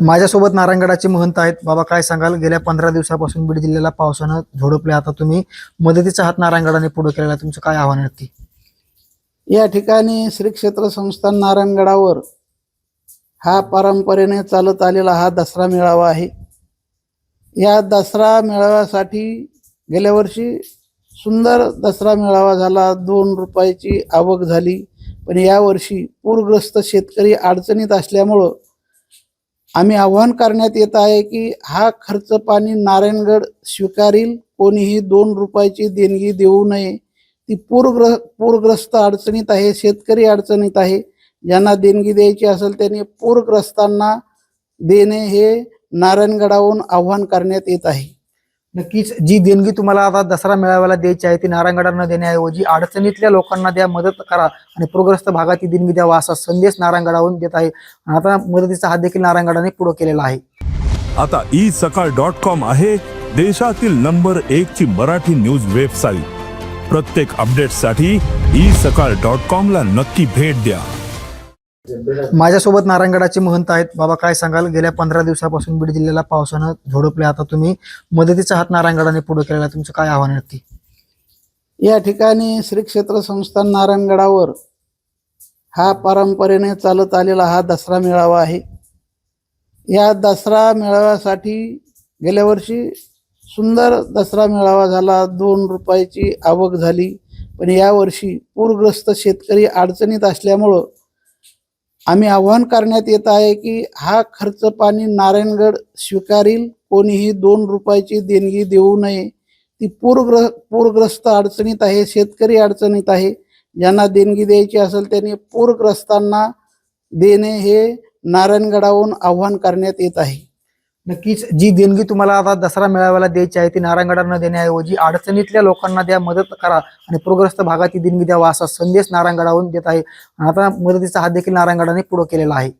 माझ्यासोबत नारायणगडाचे महंत आहेत. बाबा काय सांगाल? गेल्या पंधरा दिवसापासून बीड जिल्ह्याला पावसानं झोडपले. आता तुम्ही मदतीचा हात नारायणगडाने पुढे केलेला तुमचं काय आव्हान आहे नक्की? या ठिकाणी श्री क्षेत्र संस्थान नारायणगडावर हा परंपरेने चालत आलेला हा दसरा मेळावा आहे. या दसरा मेळाव्यासाठी गेल्या वर्षी सुंदर दसरा मेळावा झाला. दोन रुपयाची आवक झाली. पण यावर्षी पूरग्रस्त शेतकरी अडचणीत असल्यामुळं आम्ही आव्हान करण्यात येत आहे की हा खर्च पाणी नारायणगड स्वीकारील. कोणीही दोन रुपयाची देणगी देऊ नये. ती पूरग्र पूरग्रस्त अडचणीत आहे शेतकरी अडचणीत आहे. ज्यांना देणगी द्यायची असेल त्यांनी पूरग्रस्तांना देणे हे नारायणगडाहून आव्हान करण्यात येत आहे. नक्कीच जी देणगी तुम्हाला आता दसरा मेळाव्याला द्यायची आहे ती नारायणगडांना देण्याऐवजी अडचणीतल्या लोकांना द्या मदत करा आणि पूरग्रस्त भागात ती देणगी द्यावा असा संदेश नारायणगडावरून देत आहे. आता मदतीचा हात देखील नारायणगडाने पुढे केलेला आहे. आता ई सकाळ डॉट कॉम आहे देशातील नंबर एक ची मराठी न्यूज वेबसाईट. प्रत्येक अपडेटसाठी ई सकाळ डॉट कॉम ला नक्की भेट द्या. माझ्यासोबत नारायणगडाचे महंत आहेत. बाबा काय सांगाल? गेल्या पंधरा दिवसापासून बीड जिल्ह्याला पावसानं झोडपले. आता तुम्ही मदतीचा हात नारायणगडाने पुढे केलेला तुमचं काय आव्हान आहे नक्की? या ठिकाणी श्री क्षेत्र संस्थान नारायणगडावर हा परंपरेने चालत आलेला हा दसरा मेळावा आहे. या दसरा मेळाव्यासाठी गेल्या वर्षी सुंदर दसरा मेळावा झाला. दोन रुपयाची आवक झाली. पण यावर्षी पूरग्रस्त शेतकरी अडचणीत असल्यामुळं आम्ही आव्हान करण्यात येत आहे की हा खर्च पाणी नारायणगड स्वीकारील. कोणीही दोन रुपयाची देणगी देऊ नये. ती पूरग्र पूरग्रस्त अडचणीत आहे शेतकरी अडचणीत आहे. ज्यांना देणगी द्यायची असेल त्यांनी पूरग्रस्तांना देणे हे नारायणगडाहून आव्हान करण्यात येत आहे. नक्कीच जी देणगी तुम्हाला आता दसरा मेळाव्याला द्यायची आहे ती नारायणगडांना देण्याऐवजी अडचणीतल्या लोकांना द्या मदत करा आणि पूरग्रस्त भागात ती देणगी द्यावा असा संदेश नारायणगडावरून देत आहे. आता मदतीचा हात देखील नारायणगडाने पुढे केलेला आहे.